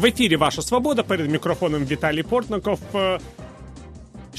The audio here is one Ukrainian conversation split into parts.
В ефірі Ваша Свобода перед мікрофоном Віталій Портников.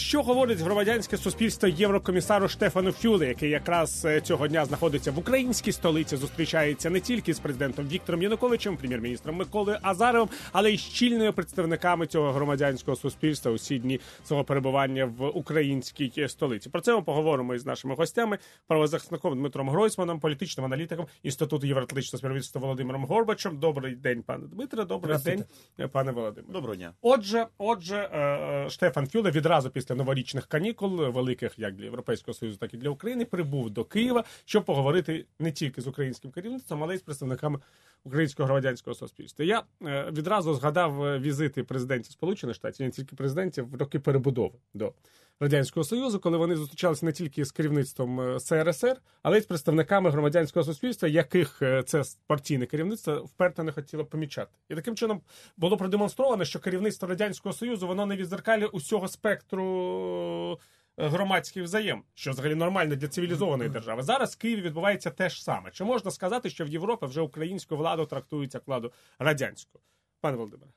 Е, що говорить громадянське суспільство єврокомісару Штефану Фюле, який якраз е, цього дня знаходиться в українській столиці, зустрічається не тільки з президентом Віктором Януковичем, прем'єр-міністром Миколою Азаровим, але й з чільними представниками цього громадянського суспільства усі дні свого перебування в українській столиці. Про це ми поговоримо із нашими гостями, правозахисником Дмитром Гройсманом, політичним аналітиком інституту євроатлантичного співробітництва Володимиром Горбачем. Добрий день, пане Дмитре. Добрий день, пане Володимире. Доброго дня. Отже, отже, е, е, Штефан Фюле відразу після після новорічних канікул, великих як для Європейського союзу, так і для України, прибув до Києва, щоб поговорити не тільки з українським керівництвом, але й з представниками українського громадянського суспільства. Я е, відразу згадав е, візити президентів Сполучених Штатів, не тільки президентів в роки перебудови до радянського союзу, коли вони зустрічалися не тільки з керівництвом е, СРСР, але й з представниками громадянського суспільства, яких це партійне керівництво вперто не хотіло помічати, і таким чином було продемонстровано, що керівництво радянського союзу воно не відзеркалює усього спектру. Громадських взаєм, що взагалі нормально для цивілізованої держави. Зараз в Києві відбувається те ж саме. Чи можна сказати, що в Європі вже українську владу трактують як владу радянську? Пане Володимире?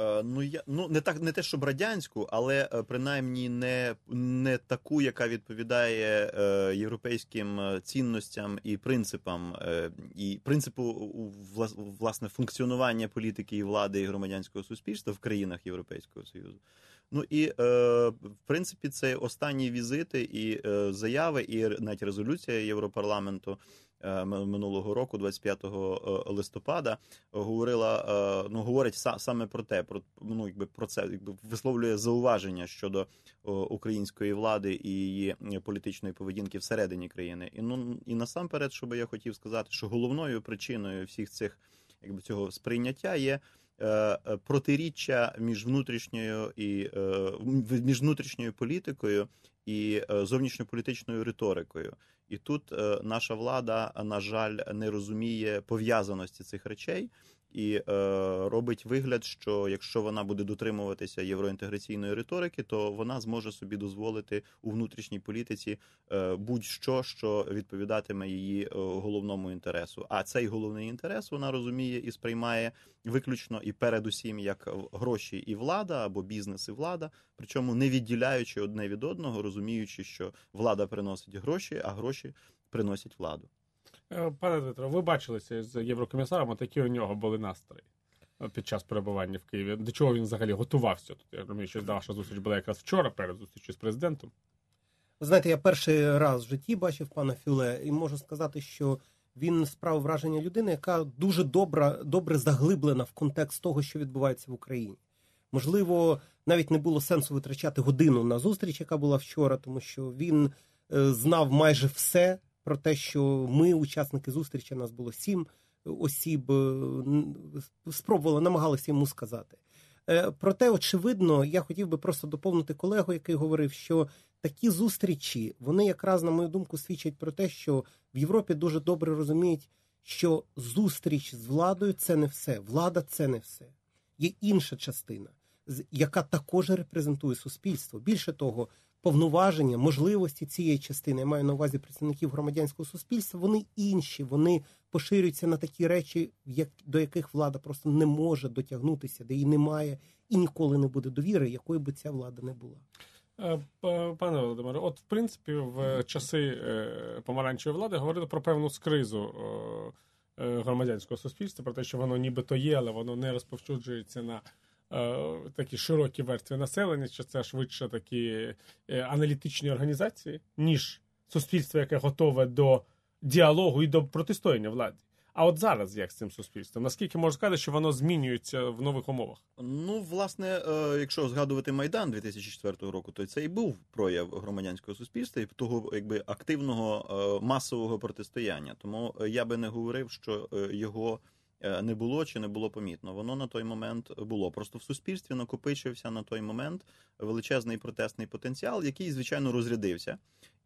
Е, ну я ну не так, не те, щоб радянську, але е, принаймні не не таку, яка відповідає е, європейським е, цінностям і принципам, е, і принципу власне функціонування політики і влади і громадянського суспільства в країнах Європейського союзу. Ну і е, в принципі це останні візити і е, заяви, і навіть резолюція Європарламенту е, минулого року, 25 листопада, говорила. Ну говорить саме про те, про ну якби про це якби висловлює зауваження щодо української влади і її політичної поведінки всередині країни. І ну і насамперед, що би я хотів сказати, що головною причиною всіх цих якби цього сприйняття є. Е, е, протиріччя між внутрішньою і е, між внутрішньою політикою і зовнішньополітичною риторикою. І тут наша влада, на жаль, не розуміє пов'язаності цих речей і е, робить вигляд, що якщо вона буде дотримуватися євроінтеграційної риторики, то вона зможе собі дозволити у внутрішній політиці е, будь-що, що відповідатиме її е, головному інтересу. А цей головний інтерес вона розуміє і сприймає виключно і передусім як гроші і влада або бізнес і влада, причому не відділяючи одне від одного, розуміючи, що влада приносить гроші, а гроші приносять владу. Е, пане Дмитро, ви бачилися з єврокомісаром, такі у нього були настрої е, під час перебування в Києві. До чого він взагалі готувався? Тут я розумію, що ваша зустріч була якраз вчора перед зустрічю з президентом. Знаєте, я перший раз в житті бачив пана Фюле, і можу сказати, що він справив враження людини, яка дуже добра, добре заглиблена в контекст того, що відбувається в Україні. Можливо, навіть не було сенсу витрачати годину на зустріч, яка була вчора, тому що він е, знав майже все про те, що ми, учасники зустрічі, нас було сім осіб, е, спробували, намагалися йому сказати. Е, проте, очевидно, я хотів би просто доповнити колегу, який говорив, що такі зустрічі, вони якраз, на мою думку, свідчать про те, що в Європі дуже добре розуміють, що зустріч з владою це не все. Влада це не все. Є інша частина, яка також репрезентує суспільство. Більше того, повноваження, можливості цієї частини, я маю на увазі представників громадянського суспільства, вони інші, вони поширюються на такі речі, як до яких влада просто не може дотягнутися, де її немає і ніколи не буде довіри, якою би ця влада не була. Е, пане Володимире, от в принципі, в часи е, помаранчевої влади говорили про певну скризу е, громадянського суспільства, про те, що воно нібито є, але воно не розповсюджується на такі широкі верстви населення, що це швидше такі е, аналітичні організації, ніж суспільство, яке готове до діалогу і до протистояння владі. А от зараз як з цим суспільством? Наскільки можна сказати, що воно змінюється в нових умовах? Ну, власне, е, якщо згадувати майдан 2004 року, то це і був прояв громадянського суспільства і того, якби активного масового протистояння. Тому я би не говорив, що його Е, не було чи не було помітно. Воно на той момент було. Просто в суспільстві накопичився на той момент величезний протестний потенціал, який, звичайно, розрядився.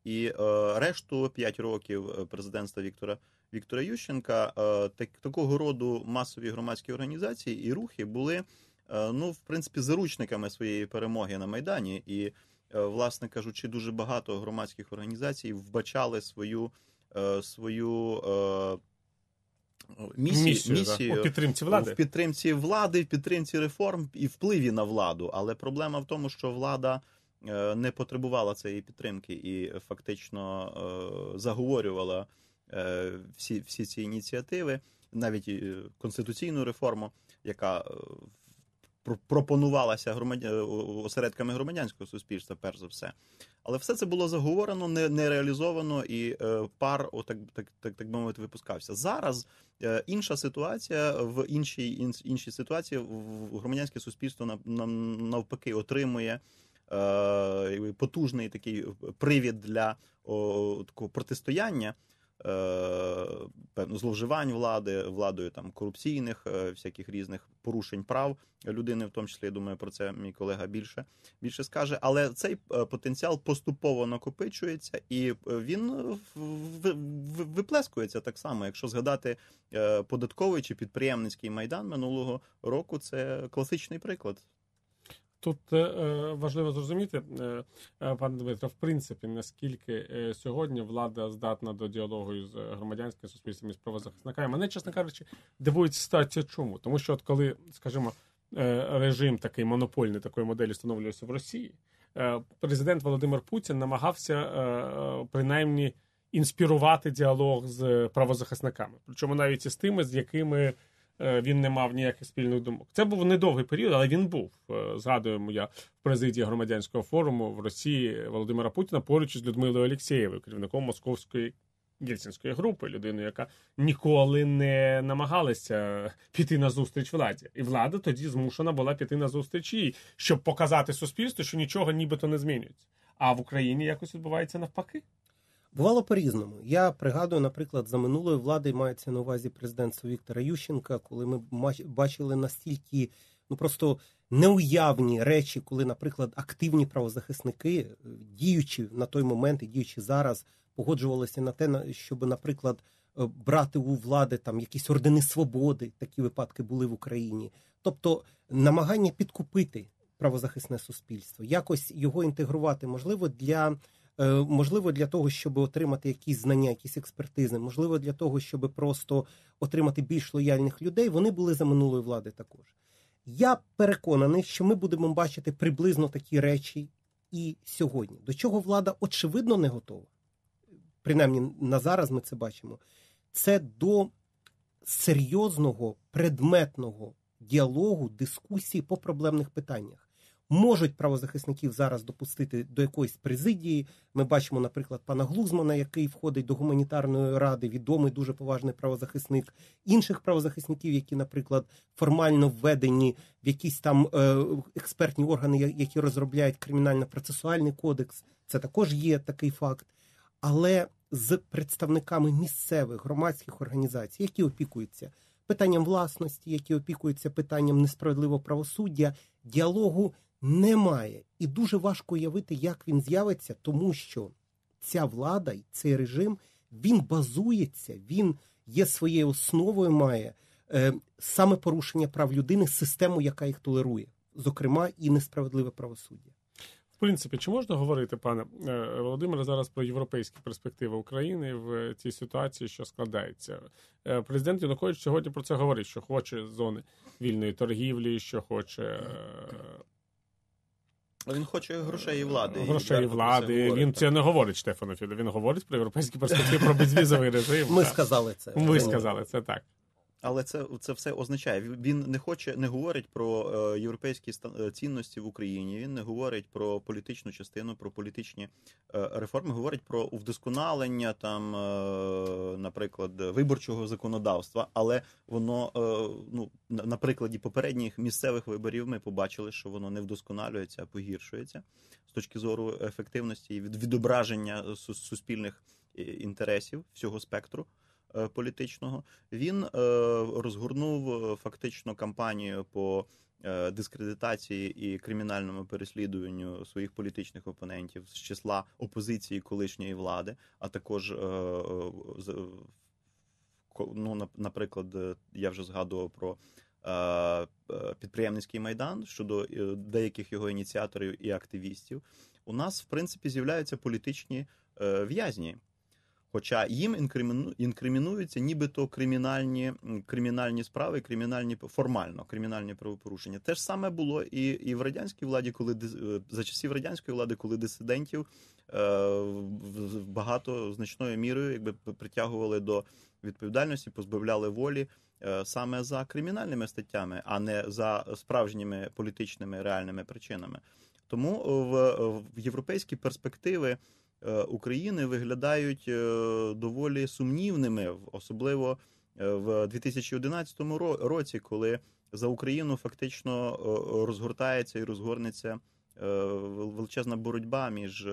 І е, решту 5 років е, президентства Віктора Віктора Ющенка е, так, такого роду масові громадські організації і рухи були, е, ну, в принципі, заручниками своєї перемоги на Майдані. І, е, власне кажучи, дуже багато громадських організацій вбачали свою, свою місію, Місію, місію У підтримці влади. в підтримці влади, в підтримці реформ і впливі на владу. Але проблема в тому, що влада е, не потребувала цієї підтримки і фактично е, заговорювала е, всі, всі ці ініціативи, навіть конституційну реформу, яка про- пропонувалася громадя... осередками громадянського суспільства, перш за все. Але все це було заговорено, не, не реалізовано, і е, пар, отак, так, так, так би мовити, випускався. Зараз е, інша ситуація в іншій, ін, іншій ситуації в- громадянське суспільство нав- нав- навпаки отримує. е, Потужний такий привід для о, такого протистояння е, певно зловживань влади, владою там корупційних, е, всяких різних порушень прав людини, в тому числі я думаю, про це мій колега більше більше скаже. Але цей е, потенціал поступово накопичується, і е, він виплескується так само. Якщо згадати е, податковий чи підприємницький майдан минулого року, це класичний приклад. Тут е, е, важливо зрозуміти, е, пане Дмитро, в принципі, наскільки сьогодні влада здатна до діалогу з громадянським суспільством і з правозахисниками. Мене, чесно кажучи, дивує ця ситуація. Чому? Тому що, от коли, скажімо, режим такий монопольний такої моделі встановлювався в Росії, президент Володимир Путін намагався принаймні інспірувати діалог з правозахисниками, причому навіть із тими, з якими він не мав ніяких спільних думок. Це був недовгий період, але він був. Е, Згадуємо я в президії громадянського форуму в Росії Володимира Путіна поруч із Людмилою Олексєєвою, керівником московської. Єльцинської групи, людиною, яка ніколи не намагалася піти на зустріч владі, і влада тоді змушена була піти на зустріч їй, щоб показати суспільству, що нічого нібито не змінюється. А в Україні якось відбувається навпаки. Бувало по-різному. Я пригадую, наприклад, за минулої влади мається на увазі президентства Віктора Ющенка, коли ми бачили настільки ну просто неуявні речі, коли, наприклад, активні правозахисники, е, діючи на той момент і діючи зараз, погоджувалися на те, щоб, наприклад, е, брати у влади там якісь ордени свободи. Такі випадки були в Україні. Тобто намагання підкупити правозахисне суспільство, якось його інтегрувати, можливо, для. Е, Можливо, для того, щоб отримати якісь знання, якісь експертизи, можливо, для того, щоб просто отримати більш лояльних людей, вони були за минулої влади також. Я переконаний, що ми будемо бачити приблизно такі речі і сьогодні. До чого влада очевидно не готова. Принаймні на зараз ми це бачимо. Це до серйозного предметного діалогу, дискусії по проблемних питаннях. Можуть правозахисників зараз допустити до якоїсь президії. Ми бачимо, наприклад, пана Глузмана, який входить до гуманітарної ради, відомий дуже поважний правозахисник, інших правозахисників, які, наприклад, формально введені в якісь там е, експертні органи, які розробляють кримінально-процесуальний кодекс. Це також є такий факт. Але з представниками місцевих громадських організацій, які опікуються питанням власності, які опікуються питанням несправедливого правосуддя, діалогу немає. І дуже важко уявити, як він з'явиться, тому що ця влада і цей режим він базується, він є своєю основою, має е, саме порушення прав людини, систему, яка їх толерує, зокрема і несправедливе правосуддя. В принципі, чи можна говорити, пане е, Володимире, зараз про європейські перспективи України в цій ситуації, що складається? Е, Президент Янукович сьогодні про це говорить, що хоче зони вільної торгівлі, що хоче е, Він хоче грошей і влади. грошей і влади. Він це не говорить Штефану Фіду. Він говорить про європейські перспективи, про безвізовий режим. Ми Так. сказали це. Ми сказали це так. Але це, це все означає. Він не хоче, не говорить про е, європейські е, цінності в Україні. Він не говорить про політичну частину, про політичні е, реформи. Говорить про вдосконалення там, наприклад, виборчого законодавства. Але воно, ну на, на прикладі попередніх місцевих виборів, ми побачили, що воно не вдосконалюється, а погіршується з точки зору ефективності і від відображення су- суспільних інтересів всього спектру політичного. Він е, розгорнув е, фактично кампанію по е, дискредитації і кримінальному переслідуванню своїх політичних опонентів з числа опозиції колишньої влади, а також е, е, ну, наприклад, е, я вже згадував про. е, е, Підприємницький майдан щодо е, деяких його ініціаторів і активістів, у нас в принципі з'являються політичні е, в'язні. Хоча їм інкриміну, інкримінуються нібито кримінальні, кримінальні справи, кримінальні формально кримінальні правопорушення. Те ж саме було і, і в радянській владі, коли е, за часів радянської влади, коли дисидентів е, багато значною мірою якби притягували до відповідальності, позбавляли волі е, саме за кримінальними статтями, а не за справжніми політичними реальними причинами. Тому в, в європейські перспективи е, України виглядають е, доволі сумнівними, особливо е, в 2011 ро- році, коли за Україну фактично е, розгортається і розгорнеться е, величезна боротьба між е,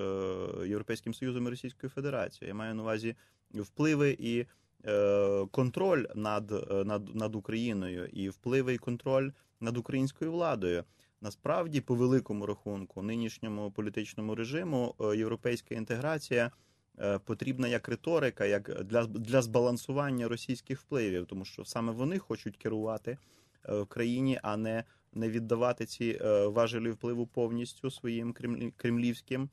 Європейським Союзом і Російською Федерацією. Я маю на увазі впливи і е, контроль над, е, над, над Україною, і впливи і контроль над українською владою. Насправді, по великому рахунку, нинішньому політичному режиму е, європейська інтеграція е, потрібна як риторика, як для, для збалансування російських впливів, тому що саме вони хочуть керувати е, в країні, а не, не віддавати ці важелі впливу повністю своїм кремлівським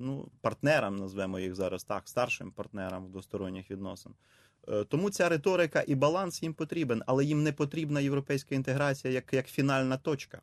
ну, партнерам, назвемо їх зараз так, старшим партнерам в двосторонніх відносин. Е, Тому ця риторика і баланс їм потрібен, але їм не потрібна європейська інтеграція як, як фінальна точка.